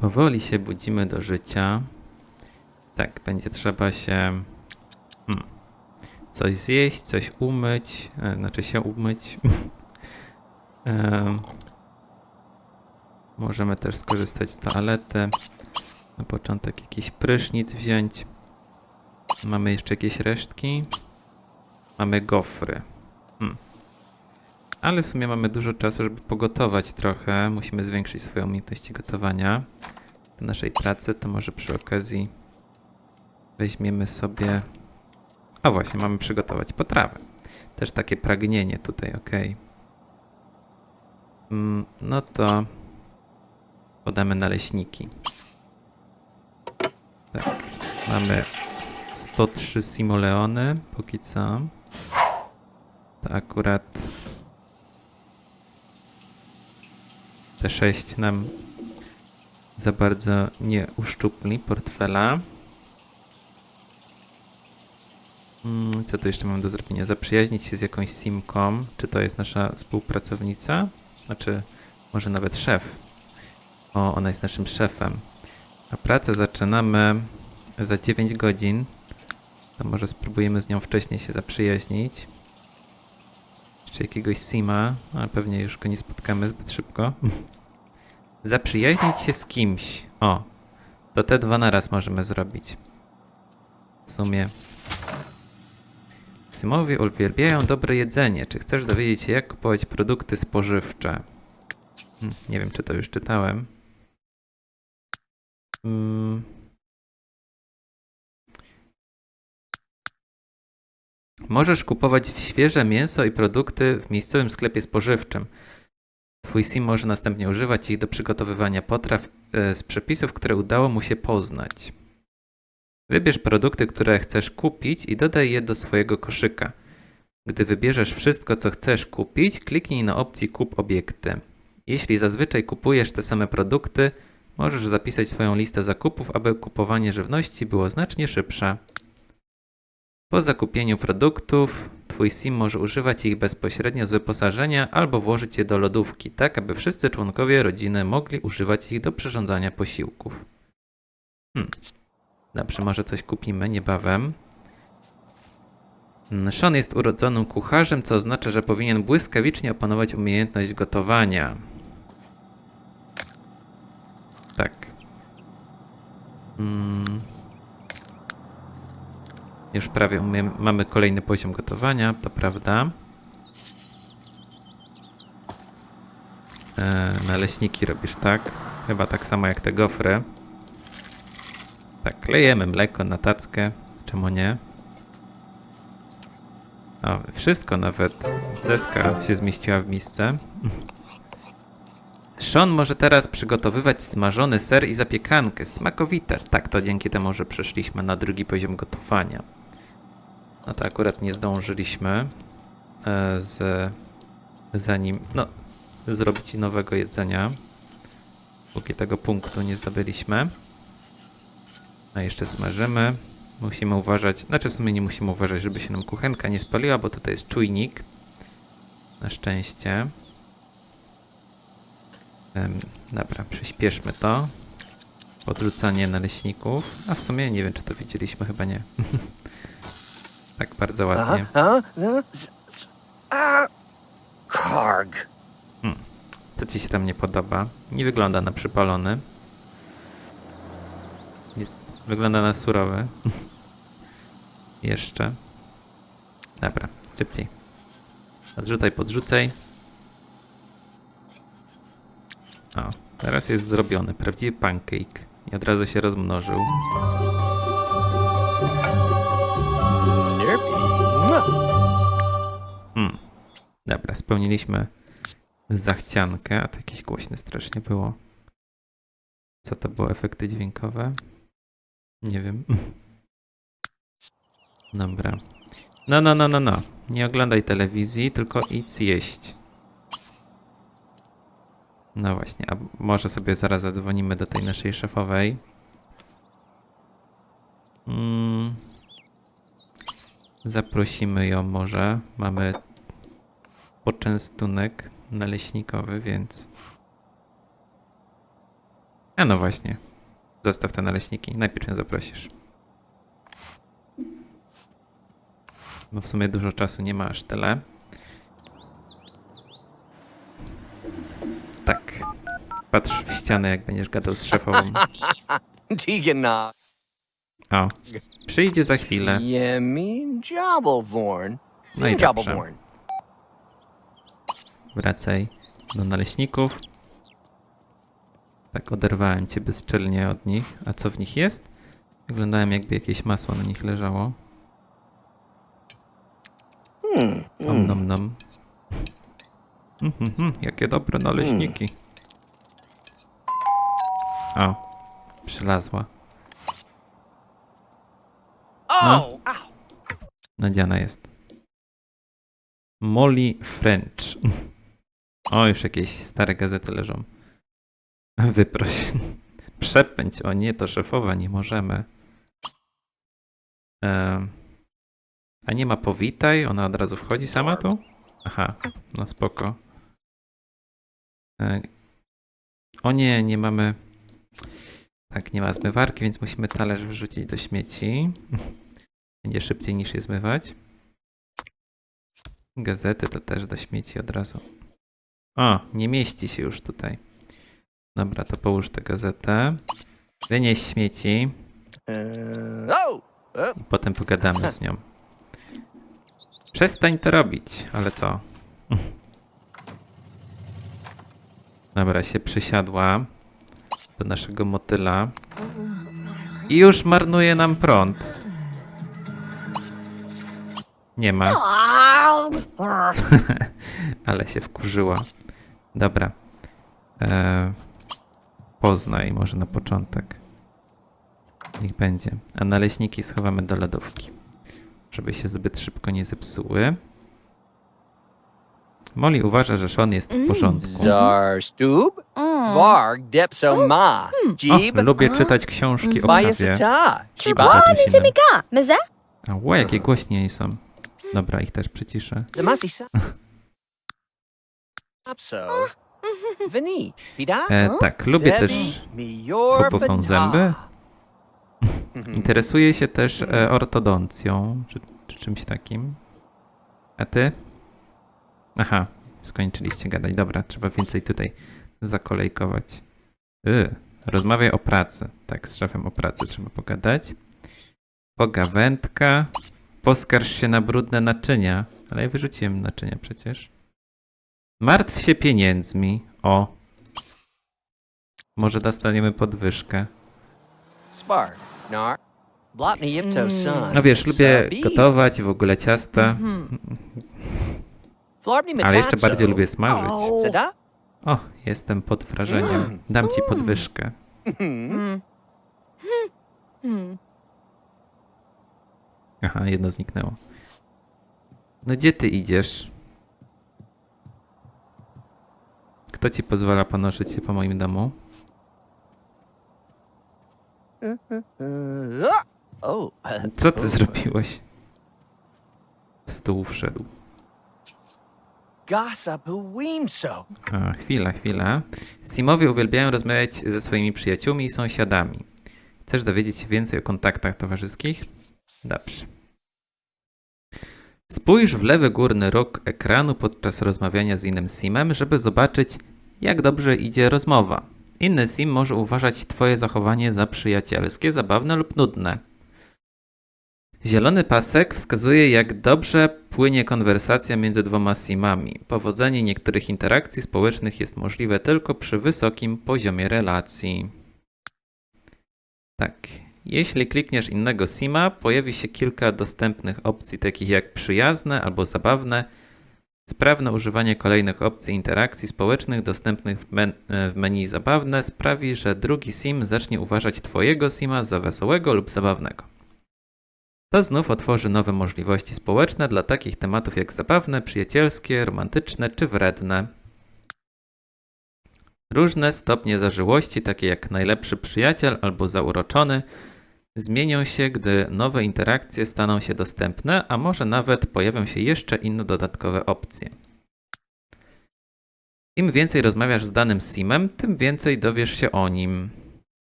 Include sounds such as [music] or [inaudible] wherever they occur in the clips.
Powoli się budzimy do życia. Tak, będzie trzeba się hmm, coś zjeść, coś umyć, e, znaczy się umyć. [laughs] Em, możemy też skorzystać z toalety. Na początek jakiś prysznic wziąć. Mamy jeszcze jakieś resztki. Mamy gofry. Hmm. Ale w sumie mamy dużo czasu, żeby pogotować trochę. Musimy zwiększyć swoją umiejętności gotowania do naszej pracy, to może przy okazji weźmiemy sobie. A właśnie, mamy przygotować potrawę. Też takie pragnienie tutaj, ok. Mm, no to podamy naleśniki. Tak, mamy 103 simoleony, póki co. To akurat te 6 nam za bardzo nie uszczupli portfela. Mm, Co tu jeszcze mam do zrobienia? Zaprzyjaźnić się z jakąś simką. Czy to jest nasza współpracownica? Znaczy, może nawet szef. O, ona jest naszym szefem. A pracę zaczynamy za 9 godzin. To może spróbujemy z nią wcześniej się zaprzyjaźnić. Jeszcze jakiegoś sima, ale pewnie już go nie spotkamy zbyt szybko. [laughs] Zaprzyjaźnić się z kimś. O, to te dwa naraz możemy zrobić. W sumie. Symowie uwielbiają dobre jedzenie. Czy chcesz dowiedzieć się, jak kupować produkty spożywcze? Hmm, nie wiem, czy to już czytałem. Mm. Możesz kupować świeże mięso i produkty w miejscowym sklepie spożywczym. Twój sim może następnie używać ich do przygotowywania potraw e, z przepisów, które udało mu się poznać. Wybierz produkty, które chcesz kupić i dodaj je do swojego koszyka. Gdy wybierzesz wszystko, co chcesz kupić, kliknij na opcji Kup obiekty. Jeśli zazwyczaj kupujesz te same produkty, możesz zapisać swoją listę zakupów, aby kupowanie żywności było znacznie szybsze. Po zakupieniu produktów, Twój sim może używać ich bezpośrednio z wyposażenia albo włożyć je do lodówki, tak aby wszyscy członkowie rodziny mogli używać ich do przyrządzania posiłków. Hmm. Dobrze, może coś kupimy niebawem. Mm, Sean jest urodzonym kucharzem, co oznacza, że powinien błyskawicznie opanować umiejętność gotowania. Tak. Mm. Już prawie umiem, mamy kolejny poziom gotowania, to prawda. E, naleśniki robisz tak. Chyba tak samo jak te gofry. Tak, klejemy mleko na tackę. Czemu nie? O, wszystko, nawet deska się zmieściła w misce. Sean może teraz przygotowywać smażony ser i zapiekankę. Smakowite. Tak, to dzięki temu, że przeszliśmy na drugi poziom gotowania. No to akurat nie zdążyliśmy e, z zanim, no, zrobić nowego jedzenia. Póki tego punktu nie zdobyliśmy. A jeszcze smażymy. Musimy uważać, znaczy w sumie nie musimy uważać, żeby się nam kuchenka nie spaliła, bo tutaj jest czujnik. Na szczęście. Dobra, przyspieszmy to. Podrzucanie naleśników. A w sumie nie wiem, czy to widzieliśmy, chyba nie. [laughs] tak bardzo ładnie. a, Karg. Co ci się tam nie podoba? Nie wygląda na przypalony. Jest, wygląda na surowy. [laughs] Jeszcze. Dobra, szybciej. Odrzucaj, podrzucaj. O, teraz jest zrobiony. Prawdziwy pancake. I od razu się rozmnożył. Dobra, spełniliśmy zachciankę, a to jakieś głośne strasznie było. Co to było? Efekty dźwiękowe? Nie wiem. [laughs] Dobra. No, no, no, no, no. Nie oglądaj telewizji, tylko idź jeść. No właśnie, a może sobie zaraz zadzwonimy do tej naszej szefowej. Mm. Zaprosimy ją może. Mamy poczęstunek naleśnikowy, więc A no właśnie. Zostaw te naleśniki. Najpierw ją zaprosisz. Bo w sumie dużo czasu nie ma aż tyle. Tak. Patrz w ścianę, jak będziesz gadał z szefową. [laughs] O. Przyjdzie za chwilę. No i dobrze. Wracaj do naleśników. Tak oderwałem cię bezczelnie od nich. A co w nich jest? Wyglądałem jakby jakieś masło na nich leżało. Hmm. Om nom nom. Mhm, mhm, jakie dobre naleśniki. O, przylazła. Ow! Nadziana jest. Molly French. [laughs] O, już jakieś stare gazety leżą. Wyproś. [laughs] Przepędź. O nie, to szefowa, nie możemy. Em, a nie ma powitaj? Ona od razu wchodzi sama tu? Aha, no spoko. E, o nie, nie mamy... Tak, nie ma zmywarki, więc musimy talerz wrzucić do śmieci. [laughs] Będzie szybciej niż je zmywać. Gazety to też do śmieci od razu. O, nie mieści się już tutaj. Dobra, to połóż tę gazetę. Wynieś śmieci oh! oh. i potem pogadamy z nią. Przestań to robić, ale co? Dobra, się przysiadła do naszego motyla i już marnuje nam prąd. Nie ma. [laughs] Ale się wkurzyła. Dobra. E, poznaj może na początek. Niech będzie. A naleśniki schowamy do lodówki. Żeby się zbyt szybko nie zepsuły. Molly uważa, że Sean jest w porządku. Zar Stoob? Varg Depso Ma. Jeeb? O, lubię czytać książki o Baya kawie. Sata. A Chiba? tatuś inny. Ka, meze? A ło, jakie głośniej są. Dobra, ich też przyciszę. Zamasi [laughs] [laughs] Pida? E, tak, lubię też... Co to są, zęby? [laughs] Interesuję się też e, ortodoncją, czy, czy czymś takim. A ty? Aha, skończyliście gadać. Dobra, trzeba więcej tutaj zakolejkować. Y, rozmawiaj o pracy. Tak, z szefem o pracy trzeba pogadać. Pogawędka. Poskarż się na brudne naczynia. Ale ja wyrzuciłem naczynia przecież. Martw się pieniędzmi. O. Może dostaniemy podwyżkę. Spark. Nar. Son. No wiesz, lubię gotować, w ogóle ciasta, Flarbni ale jeszcze bardziej lubię smażyć. O. Sada? O, jestem pod wrażeniem. Dam ci podwyżkę. Hmm. Hmm. Aha, jedno zniknęło. No gdzie ty idziesz? Kto ci pozwala panoszyć się po moim domu? Co ty zrobiłeś? W stół wszedł. A, chwila, chwila. Simowie uwielbiają rozmawiać ze swoimi przyjaciółmi i sąsiadami. Chcesz dowiedzieć się więcej o kontaktach towarzyskich? Dobrze. Spójrz w lewy górny róg ekranu podczas rozmawiania z innym simem, żeby zobaczyć, jak dobrze idzie rozmowa. Inny sim może uważać Twoje zachowanie za przyjacielskie, zabawne lub nudne. Zielony pasek wskazuje, jak dobrze płynie konwersacja między dwoma simami. Powodzenie niektórych interakcji społecznych jest możliwe tylko przy wysokim poziomie relacji. Tak. Jeśli klikniesz innego sima, pojawi się kilka dostępnych opcji, takich jak przyjazne albo zabawne. Sprawne używanie kolejnych opcji interakcji społecznych dostępnych w, men- e, w menu zabawne sprawi, że drugi sim zacznie uważać Twojego sima za wesołego lub zabawnego. To znów otworzy nowe możliwości społeczne dla takich tematów jak zabawne, przyjacielskie, romantyczne czy wredne. Różne stopnie zażyłości, takie jak najlepszy przyjaciel albo zauroczony, zmienią się, gdy nowe interakcje staną się dostępne, a może nawet pojawią się jeszcze inne dodatkowe opcje. Im więcej rozmawiasz z danym simem, tym więcej dowiesz się o nim.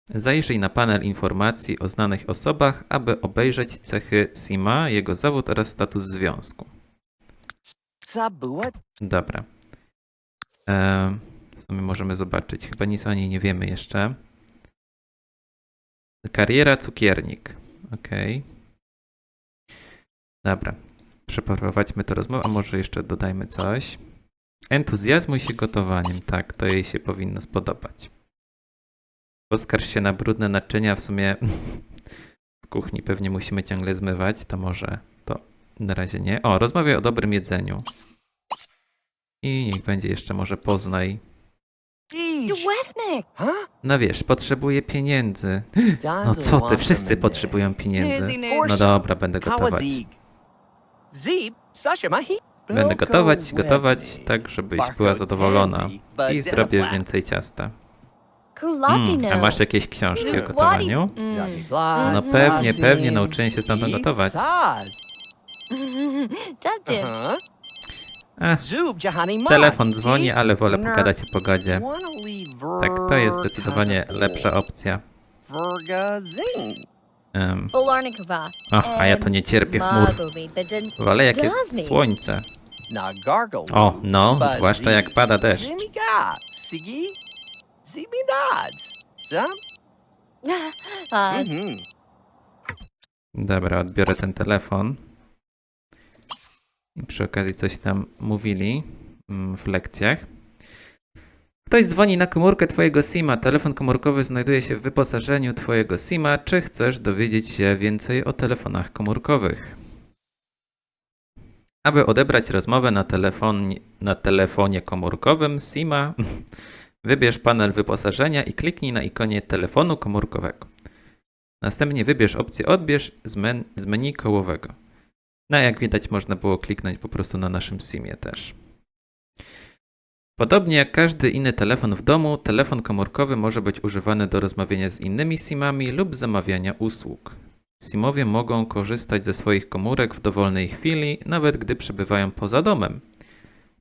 Zajrzyj na panel informacji o znanych osobach, aby obejrzeć cechy Sima, jego zawód oraz status związku. Dobra. Ehm, w sumie możemy zobaczyć. Chyba nic o niej nie wiemy jeszcze. Kariera cukiernik. Okej. Dobra. Przeprowadźmy tę rozmowę, a może jeszcze dodajmy coś. Entuzjazmuj się gotowaniem. Tak, to jej się powinno spodobać. Poskarż się na brudne naczynia. W sumie w kuchni pewnie musimy ciągle zmywać. To może to na razie nie. O, rozmawiaj o dobrym jedzeniu. I niech będzie jeszcze może poznaj. Huh? No wiesz, potrzebuję pieniędzy. [gasps] No co ty, wszyscy potrzebują pieniędzy. No dobra, będę gotować. Sasha. Będę gotować, gotować tak, żebyś była zadowolona. I zrobię więcej ciasta. Mm, a masz jakieś książki o gotowaniu? Mm. No pewnie, pewnie nauczyłem się stamtąd gotować. Czapcie. [laughs] Ech, telefon dzwoni, ale wolę pogadać o pogodzie. Tak, to jest zdecydowanie lepsza opcja. Um, o, a ja to nie cierpię chmur. Wolę jak jest słońce. O, no, zwłaszcza jak pada deszcz. [laughs] Mhm. Dobra, odbiorę ten telefon. I przy okazji coś tam mówili mm, w lekcjach. Ktoś dzwoni na komórkę twojego SIMa. Telefon komórkowy znajduje się w wyposażeniu twojego SIMa. Czy chcesz dowiedzieć się więcej o telefonach komórkowych? Aby odebrać rozmowę na, telefon, na telefonie komórkowym SIMa, [laughs] wybierz panel wyposażenia i kliknij na ikonie telefonu komórkowego. Następnie wybierz opcję odbierz z, men z menu kołowego. No jak widać można było kliknąć po prostu na naszym SIMie też. Podobnie jak każdy inny telefon w domu, telefon komórkowy może być używany do rozmawiania z innymi SIMami lub zamawiania usług. SIMowie mogą korzystać ze swoich komórek w dowolnej chwili, nawet gdy przebywają poza domem.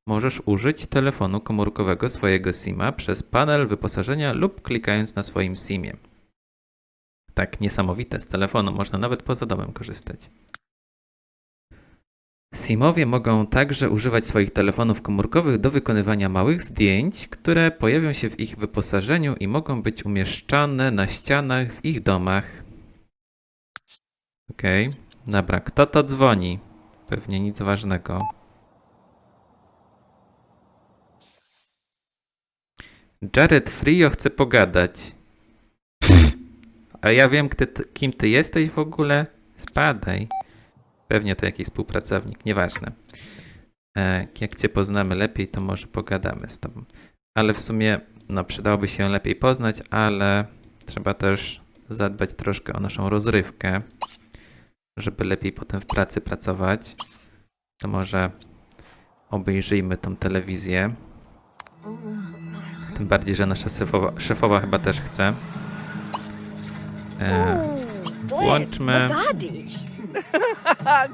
Możesz użyć telefonu komórkowego swojego SIMa przez panel wyposażenia lub klikając na swoim SIMie. Tak niesamowite, z telefonu można nawet poza domem korzystać. Simowie mogą także używać swoich telefonów komórkowych do wykonywania małych zdjęć, które pojawią się w ich wyposażeniu i mogą być umieszczane na ścianach w ich domach. Okej, dobra, kto to dzwoni? Pewnie nic ważnego. Jared Frio chce pogadać. A ja wiem, kto kim ty jesteś w ogóle? Spadaj. Pewnie to jakiś współpracownik, nieważne. E, jak cię poznamy lepiej, to może pogadamy z tobą. Ale w sumie, no, przydałoby się ją lepiej poznać, ale trzeba też zadbać troszkę o naszą rozrywkę, żeby lepiej potem w pracy pracować. To może obejrzyjmy tą telewizję. Tym bardziej, że nasza szefowa, szefowa chyba też chce. E, włączmy.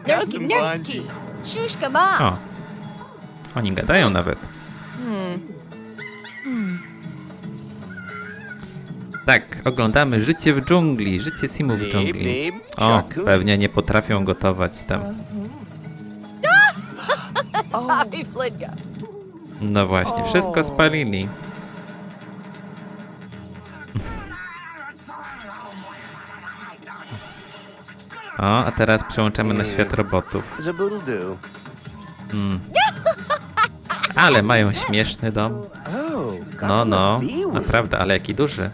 Nerski, nerski. Shushka ma. O, oni gadają nawet. Hmm. Hmm. Tak, oglądamy Życie w dżungli, Życie Simu w dżungli. O, pewnie nie potrafią gotować tam. [laughs] No właśnie, wszystko spalili. O, a teraz przełączamy na świat robotów. Do. Mm. Ale mają śmieszny dom. Oh, No, no, naprawdę, ale jaki duży.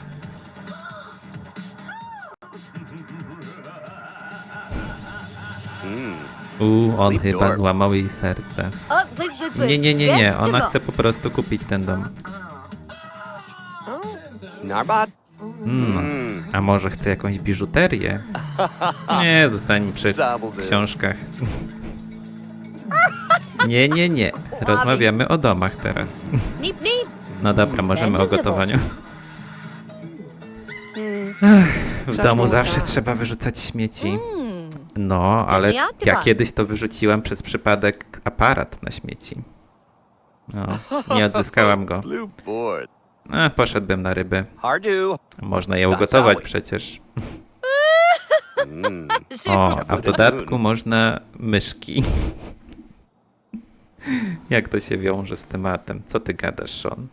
Mm. U, on chyba złamał jej serce. Nie, nie, nie, nie, ona chce po prostu kupić ten dom. Mm. A może chce jakąś biżuterię? Nie, zostańmy przy [laughs] książkach. Nie, nie, nie. Rozmawiamy o domach teraz. No dobra, możemy o gotowaniu. Mm. W domu zawsze trzeba wyrzucać śmieci. Hmm. No, ale ja kiedyś to wyrzuciłam przez przypadek aparat na śmieci. No, nie odzyskałam go. A, poszedłbym na ryby. Hardu. Można je ugotować przecież. Mm. [laughs] O, a w dodatku można myszki. [laughs] Jak to się wiąże z tematem? Co ty gadasz, Sean?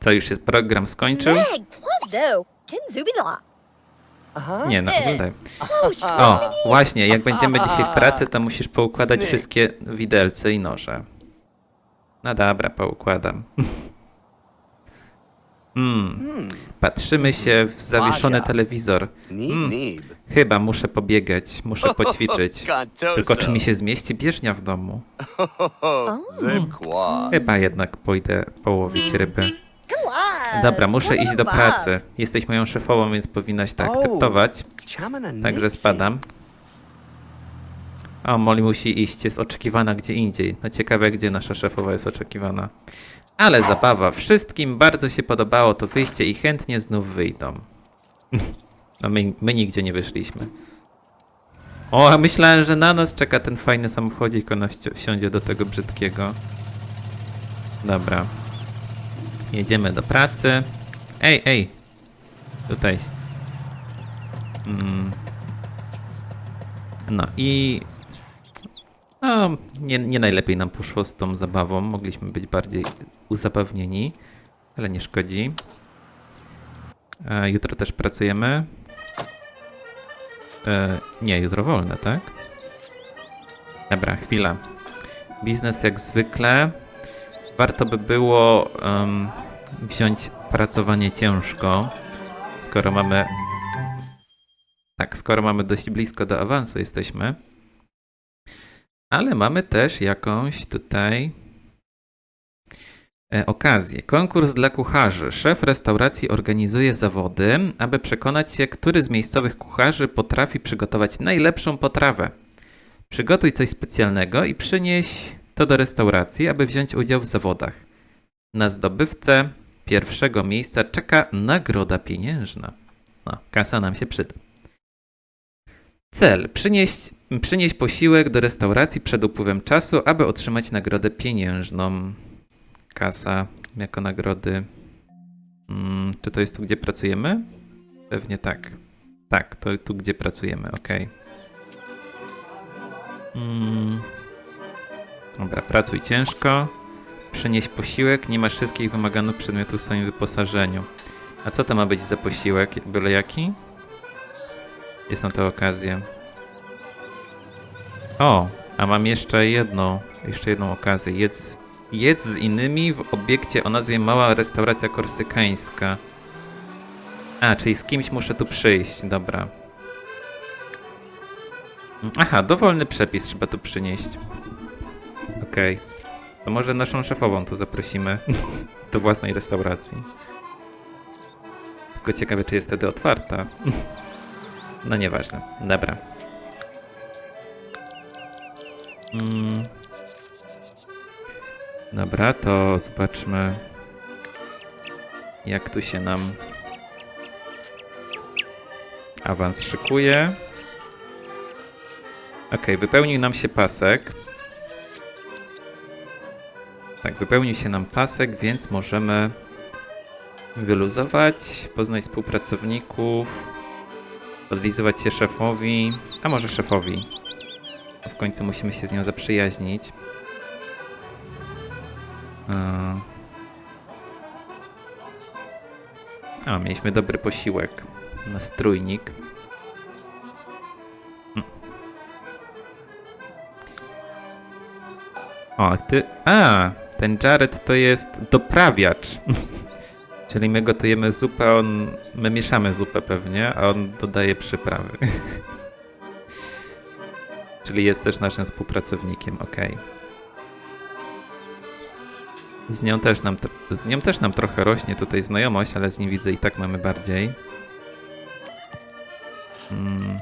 Co, już się program skończył? Nie, no oglądaj. O, właśnie, jak będziemy dzisiaj w pracy, to musisz poukładać wszystkie widelce i noże. No dobra, poukładam. Mm, Hmm. patrzymy się w zawieszony Bazia. telewizor. Mm. Chyba muszę pobiegać, muszę [laughs] poćwiczyć. Tylko czy mi się zmieści bieżnia w domu? [laughs] Chyba jednak pójdę połowić ryby. glad. Dobra, muszę iść do pracy. Jesteś moją szefową, więc powinnaś to akceptować. Także spadam. O, Molly musi iść, jest oczekiwana gdzie indziej. No ciekawe, gdzie nasza szefowa jest oczekiwana. Ale zabawa. Wszystkim bardzo się podobało to wyjście i chętnie znów wyjdą. [laughs] No my, my nigdzie nie wyszliśmy. O, a myślałem, że na nas czeka ten fajny samochodzik, ona wsi- wsiądzie do tego brzydkiego. Dobra. Jedziemy do pracy. Ej, ej. Tutaj. Mm. No i. No, nie, nie najlepiej nam poszło z tą zabawą. Mogliśmy być bardziej uzabawnieni, ale nie szkodzi. E, jutro też pracujemy. E, nie, jutro wolne, tak? Dobra, chwila. Biznes jak zwykle. Warto by było em, wziąć pracowanie ciężko, skoro mamy tak, skoro mamy dość blisko do awansu jesteśmy. Ale mamy też jakąś tutaj e, okazję. Konkurs dla kucharzy. Szef restauracji organizuje zawody, aby przekonać się, który z miejscowych kucharzy potrafi przygotować najlepszą potrawę. Przygotuj coś specjalnego i przynieś to do restauracji, aby wziąć udział w zawodach. Na zdobywcę pierwszego miejsca czeka nagroda pieniężna. No, kasa nam się przyda. Cel. Przynieść, przynieść posiłek do restauracji przed upływem czasu, aby otrzymać nagrodę pieniężną. Kasa jako nagrody. Mm, czy to jest tu, gdzie pracujemy? Pewnie tak. Tak, to tu, gdzie pracujemy, ok. Mm. Dobra, pracuj ciężko. Przynieś posiłek. Nie masz wszystkich wymaganych przedmiotów w swoim wyposażeniu. A co to ma być za posiłek? Byle jaki? Gdzie są te okazje? O, a mam jeszcze jedną, jeszcze jedną okazję. Jedz, jedz z innymi w obiekcie o nazwie Mała Restauracja Korsykańska. A, czyli z kimś muszę tu przyjść, dobra. Aha, dowolny przepis trzeba tu przynieść. Okej. To może naszą szefową tu zaprosimy [laughs] do własnej restauracji. Tylko ciekawe, czy jest wtedy otwarta. [laughs] No nieważne. Dobra. Mm. Dobra, to zobaczmy jak tu się nam awans szykuje. Ok, wypełnił nam się pasek. Tak, wypełnił się nam pasek, więc możemy wyluzować, poznać współpracowników, podlizywać się szefowi, a może szefowi. W końcu musimy się z nią zaprzyjaźnić. A, mieliśmy dobry posiłek. Nastrójnik. O, ty... A, ten Jared to jest doprawiacz. [laughs] Czyli my gotujemy zupę, on... My mieszamy zupę pewnie, a on dodaje przyprawy. [laughs] Czyli jest też naszym współpracownikiem, okej. Z nią też nam, z nią też nam trochę rośnie tutaj znajomość, ale z nim widzę i tak mamy bardziej. Mm.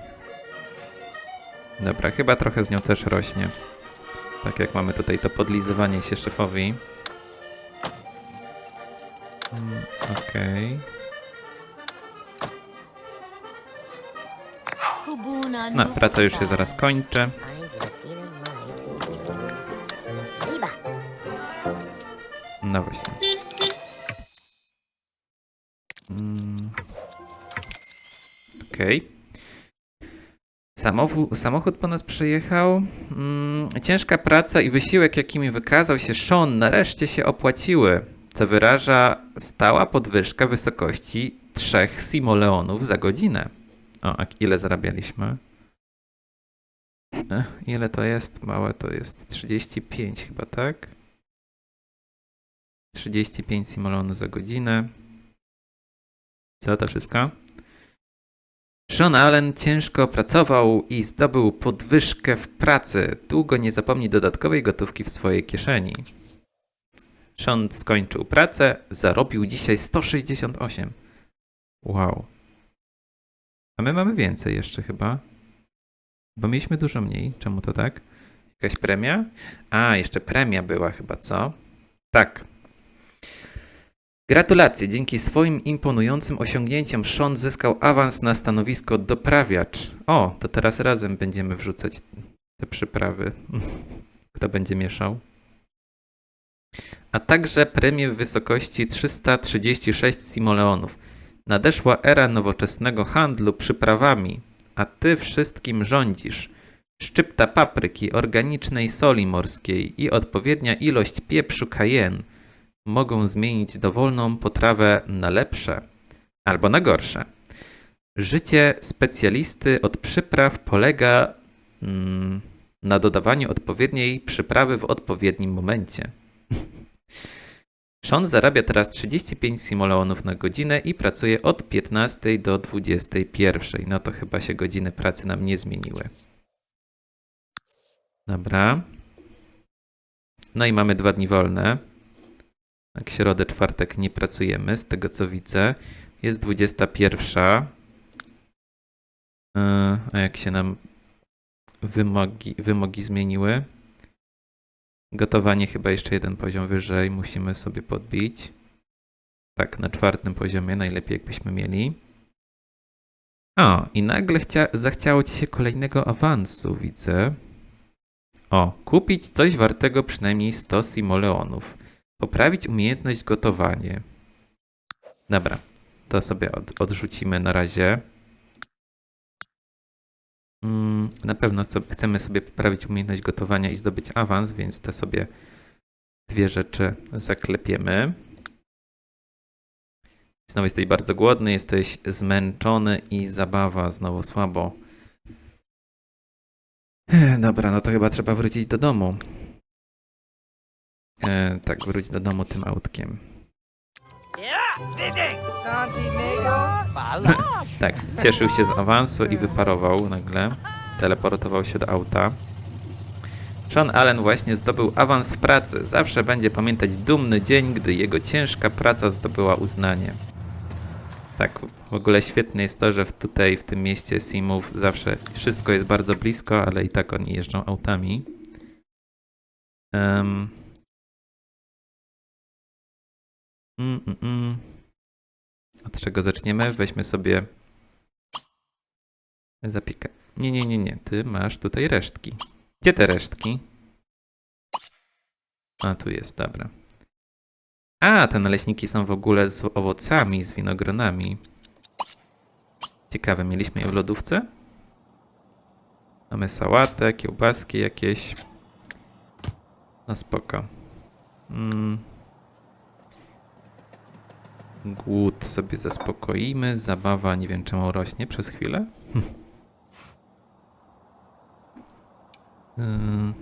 Dobra, chyba trochę z nią też rośnie. Tak jak mamy tutaj to podlizywanie się szefowi. Mm, Okej. No, praca już się zaraz kończy. No właśnie. Mm. Okej. Samochód, samochód po nas przyjechał. Mm, ciężka praca i wysiłek, jakimi wykazał się Sean, nareszcie się opłaciły co wyraża stała podwyżka wysokości 3 simoleonów za godzinę. O, a ile zarabialiśmy? Ech, ile to jest? Małe to jest 35 chyba, tak? 35 simoleonów za godzinę. Co to wszystko? Sean Allen ciężko pracował i zdobył podwyżkę w pracy. Długo nie zapomni dodatkowej gotówki w swojej kieszeni. Sean skończył pracę, zarobił dzisiaj 168. Wow. A my mamy więcej jeszcze chyba. Bo mieliśmy dużo mniej. Czemu to tak? Jakaś premia? A, jeszcze premia była chyba, co? Tak. Gratulacje! Dzięki swoim imponującym osiągnięciom Sean zyskał awans na stanowisko doprawiacz. O, to teraz razem będziemy wrzucać te przyprawy. [laughs] Kto będzie mieszał? A także premię w wysokości 336 simoleonów. Nadeszła era nowoczesnego handlu przyprawami, a ty wszystkim rządzisz. Szczypta papryki, organicznej soli morskiej i odpowiednia ilość pieprzu cayenne mogą zmienić dowolną potrawę na lepsze albo na gorsze. Życie specjalisty od przypraw polega mm, na dodawaniu odpowiedniej przyprawy w odpowiednim momencie. [laughs] Sean zarabia teraz 35 simoleonów na godzinę i pracuje od 15 do 21. No to chyba się godziny pracy nam nie zmieniły. Dobra. No i mamy dwa dni wolne. Jak środę, czwartek nie pracujemy, z tego co widzę. Jest 21. Yy, A jak się nam wymogi, wymogi zmieniły? Gotowanie chyba jeszcze jeden poziom wyżej musimy sobie podbić. Tak, na czwartym poziomie najlepiej jakbyśmy mieli. O, i nagle chcia- zachciało ci się kolejnego awansu, widzę. O, kupić coś wartego przynajmniej 100 simoleonów. Poprawić umiejętność gotowanie. Dobra, to sobie od, odrzucimy na razie. Mm, na pewno sobie, chcemy sobie poprawić umiejętność gotowania i zdobyć awans, więc te sobie dwie rzeczy zaklepiemy. Znowu jesteś bardzo głodny, jesteś zmęczony i zabawa znowu słabo. Dobra, no to chyba trzeba wrócić do domu. E, tak, wróć do domu tym autkiem. [laughs] Tak, cieszył się z awansu i wyparował nagle. Teleportował się do auta. Sean Allen właśnie zdobył awans w pracy. Zawsze będzie pamiętać dumny dzień, gdy jego ciężka praca zdobyła uznanie. Tak, w ogóle świetne jest to, że tutaj w tym mieście Simów zawsze wszystko jest bardzo blisko, ale i tak oni jeżdżą autami. Mm, mm, mm. Od czego zaczniemy? Weźmy sobie zapiekę. Nie, nie, nie, nie. Ty masz tutaj resztki. Gdzie te resztki? A, tu jest, dobra. A, te naleśniki są w ogóle z owocami, z winogronami. Ciekawe, mieliśmy je w lodówce? Mamy sałatę, kiełbaski jakieś. No spoko. Mm. Głód sobie zaspokoimy. Zabawa nie wiem czemu rośnie przez chwilę. [laughs] 嗯